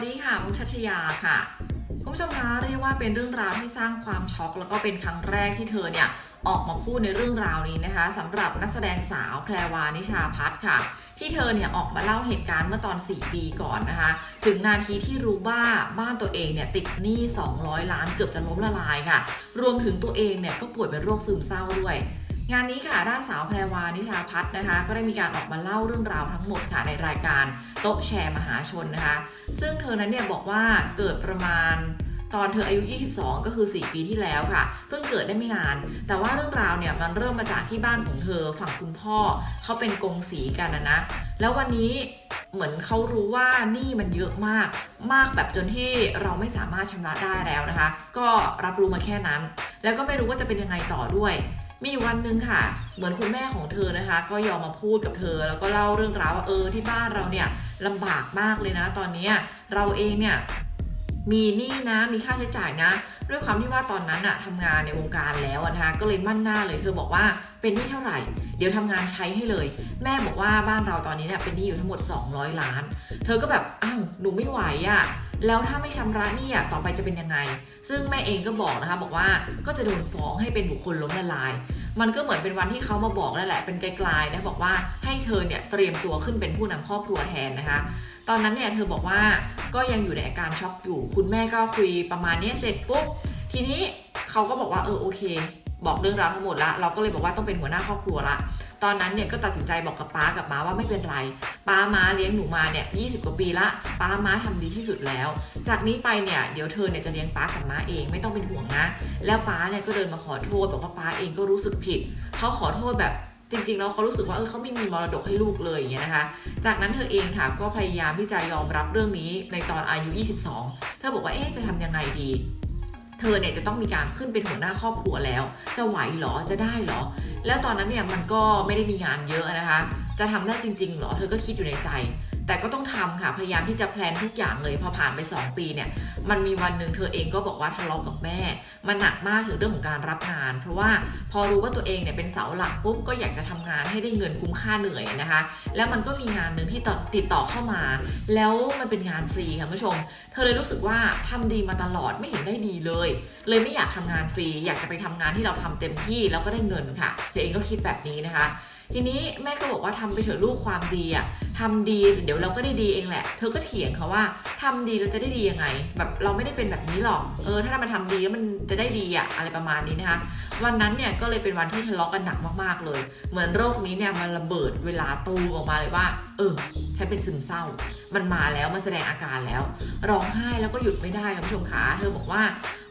สดีค่ะ มุกชัชยาค่ะ คุณผู้ชมคะเรียกว่าเป็นเรื่องราวที่สร้างความช็อกแล้วก็เป็นครั้งแรกที่เธอเนี่ยออกมาพูดในเรื่องราวนี้นะคะสำหรับนักแสดงสาวแพรวานิชาพัฒน์ค่ะ ที่เธอเนี่ยออกมาเล่าเหตุการณ์เมื่อตอน 4 ปีก่อนนะคะ ถึงนาทีที่รู้ว่าบ้านตัวเองเนี่ยติดหนี้ 200 ล้านเกือบจะล้มละลายค่ะ รวมถึงตัวเองเนี่ยก็ป่วยเป็นโรคซึมเศร้าด้วย งานนี้ค่ะด้านสาวแพรวานิชาพัฒน์นะคะ ก็ได้มีการออกมาเล่าเรื่องราวทั้งหมดค่ะในรายการโต๊ะแชร์มหาชนนะคะ ซึ่งเธอนั้นเนี่ยบอกว่าเกิดประมาณตอนเธออายุ 22 ก็คือ 4 ปีที่แล้วค่ะ เพิ่งเกิดได้ไม่นาน แต่ว่าเรื่องราวเนี่ยมันเริ่มมาจากที่บ้านของเธอฝั่งคุณพ่อเขาเป็นกงสีกันนะนะ แล้ววันนี้เหมือนเขารู้ว่านี้มันเยอะมาก มากแบบจนที่เราไม่สามารถชำระได้แล้วนะคะ ก็รับรู้มาแค่นั้น แล้วก็ไม่รู้ว่าจะเป็นยังไงต่อด้วย มีอยู่วันหนึ่งค่ะ เหมือนคุณแม่ของเธอนะคะ ก็ยอมมาพูดกับเธอ แล้วก็เล่าเรื่องราวว่าเออที่บ้านเราเนี่ยลำบากมากเลยนะ ตอนนี้เราเองเนี่ยมีหนี้นะมีค่าใช้จ่ายนะ ด้วยความที่ว่าตอนนั้นอะทำงานในวงการแล้วนะคะก็เลยมั่นหน้าเลยเธอบอกว่าเป็นหนี้เท่าไหร่ เดี๋ยวทำงานใช้ให้เลย แม่บอกว่าบ้านเราตอนนี้เนี่ยเป็นหนี้อยู่ทั้งหมด 200 ล้าน เธอก็แบบอ้าวหนูไม่ไหวอะแล้วถ้าไม่ชำระหนี้อะต่อไปจะเป็นยังไง ซึ่งแม่เองก็บอกนะคะบอกว่าก็จะโดนฟ้องให้เป็นบุคคลล้มละลาย มันก็เหมือนเป็นวันที่เขามาบอกนั่นแหละเป็นไกลๆนะบอกว่าให้เธอเนี่ยเตรียมตัวขึ้นเป็นผู้นำครอบครัวแทนนะคะ ตอนนั้นเนี่ยเธอบอกว่าก็ยังอยู่ในอาการช็อกอยู่ คุณแม่ก็คุยประมาณนี้เสร็จปุ๊บทีนี้เขาก็บอกว่าเออโอเค บอกเรื่องราวทั้งหมดละเราก็เลยบอกว่าต้องเป็นหัวหน้าครอบครัวละ ตอนนั้นเนี่ยก็ตัดสินใจบอกกับป้ากับม้าว่าไม่เป็นไร ป้าม้าเลี้ยงหนูมาเนี่ยยีกว่าปีละ ป้าม้าทำดีที่สุดแล้ว จากนี้ไปเนี่ยเดี๋ยวเธอเนี่ยจะเลี้ยงป้ากับม้าเองไม่ต้องเป็นห่วงนะ แล้วป้าเนี่ยก็เดินมาขอโทษบอกว่าป้าเองก็รู้สึกผิด เขาขอโทษแบบจริงๆแล้วเขารู้สึกว่าเออเขาไม่มีมรดกให้ลูกเลยอย่างเงี้ยนะคะ จากนั้นเธอเองค่ะก็พยายามที่จะยอมรับเรื่องนี้ในตอนอายุ 22 เธอบอกว่าเอ๊ะจะทำยังไงดี เธอเนี่ยจะต้องมีการขึ้นเป็นหัวหน้าครอบครัวแล้ว จะไหวเหรอจะได้เหรอ แล้วตอนนั้นเนี่ยมันก็ไม่ได้มีงานเยอะนะคะ จะทำได้จริงๆเหรอ เธอก็คิดอยู่ในใจ แต่ก็ต้องทำค่ะ พยายามที่จะแพลนทุกอย่างเลยพอผ่านไป 2 ปีเนี่ย มันมีวันหนึ่งเธอเองก็บอกว่าทะเลาะกับแม่ มันหนักมากถึงเรื่องของการรับงาน เพราะว่าพอรู้ว่าตัวเองเนี่ยเป็นเสาหลักปุ๊บก็อยากจะทำงานให้ได้เงินคุ้มค่าเหนื่อยนะคะ แล้วมันก็มีงานหนึ่งที่ติดต่อเข้ามา แล้วมันเป็นงานฟรีค่ะคุณผู้ชม เธอเลยรู้สึกว่าทำดีมาตลอดไม่เห็นได้ดีเลย เลยไม่อยากทำงานฟรี อยากจะไปทำงานที่เราทำเต็มที่แล้วก็ได้เงินค่ะ เธอเองก็คิดแบบนี้นะคะ ทีนี้แม่ก็บอกว่าทำไปเถอะลูกความดีอะทำดีเดี๋ยวเราก็ได้ดีเองแหละ เธอก็เถียงเขาว่าทำดีเราจะได้ดียังไง แบบเราไม่ได้เป็นแบบนี้หรอกเออถ้ามันทำดีแล้วมันจะได้ดีอะอะไรประมาณนี้นะคะ วันนั้นเนี่ยก็เลยเป็นวันที่ทะเลาะกันหนักมากๆเลย เหมือนโรคนี้เนี่ยมันระเบิดเวลาตูออกมาเลยว่า เออฉันเป็นซึมเศร้า มันมาแล้วมันแสดงอาการแล้ว ร้องไห้แล้วก็หยุดไม่ได้คุณผู้ชมคะเธอบอกว่า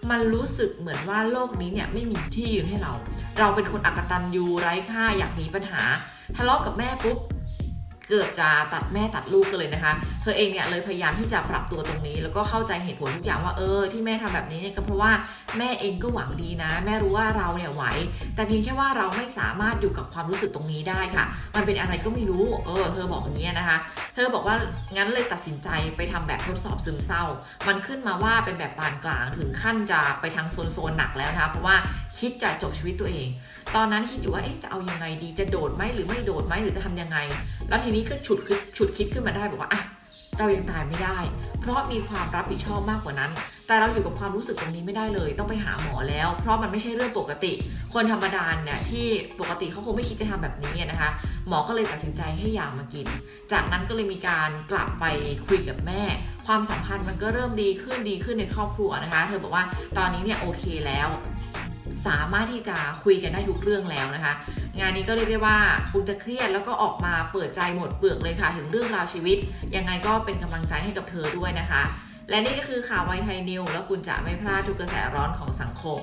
มันรู้สึกเหมือนว่าโลกนี้เนี่ยไม่มีที่ยืนให้เรา เราเป็นคนอักตันยูไร้ค่าอยากหนีปัญหา ทะเลาะกับแม่ปุ๊บ เกือบจะตัดแม่ตัดลูกกันเลยนะคะ เธอเองเนี่ยเลยพยายามที่จะปรับตัวตรงนี้ แล้วก็เข้าใจเหตุผลทุกอย่างว่าเออที่แม่ทำแบบนี้เนี่ยก็เพราะว่าแม่เองก็หวังดีนะ แม่รู้ว่าเราเนี่ยไหว แต่เพียงแค่ว่าเราไม่สามารถอยู่กับความรู้สึกตรงนี้ได้ค่ะ มันเป็นอะไรก็ไม่รู้ เออ เธอบอกอย่างนี้นะคะ เธอบอกว่างั้นเลยตัดสินใจไปทำแบบทดสอบซึมเศร้า มันขึ้นมาว่าเป็นแบบปานกลางถึงขั้นจะไปทางโซนโซนๆหนักแล้วนะคะเพราะว่าคิดจะจบชีวิตตัวเอง ตอนนั้นคิดอยู่ว่าเอ๊ะจะเอายังไงดีจะโดดไหมหรือไม่โดดไหมหรือจะทำยังไง แล้วทีนี้ก็ฉุดคิดฉุดคิดขึ้นมาได้บอกว่าอะเรายังตายไม่ได้ เพราะมีความรับผิดชอบมากกว่านั้น แต่เราอยู่กับความรู้สึกตรงนี้ไม่ได้เลย ต้องไปหาหมอแล้ว เพราะมันไม่ใช่เรื่องปกติ คนธรรมดาเนี่ยที่ปกติเขาคงไม่คิดจะทำแบบนี้นะคะ หมอก็เลยตัดสินใจให้ยามากิน จากนั้นก็เลยมีการกลับไปคุยกับแม่ ความสัมพันธ์มันก็เริ่มดีขึ้นดีขึ้นในครอบครัวนะคะ เธอบอกว่าตอนนี้เนี่ยโอเคแล้ว สามารถที่จะคุยกันได้ทุกเรื่องแล้วนะคะ งานนี้ก็เรียกได้ว่าคงจะเครียดแล้วก็ออกมาเปิดใจหมดเปลือกเลยค่ะ ถึงเรื่องราวชีวิต ยังไงก็เป็นกำลังใจให้กับเธอด้วยนะคะ และนี่ก็คือข่าวไวไทยนิวแล้วคุณจะไม่พลาดทุกกระแสร้อนของสังคม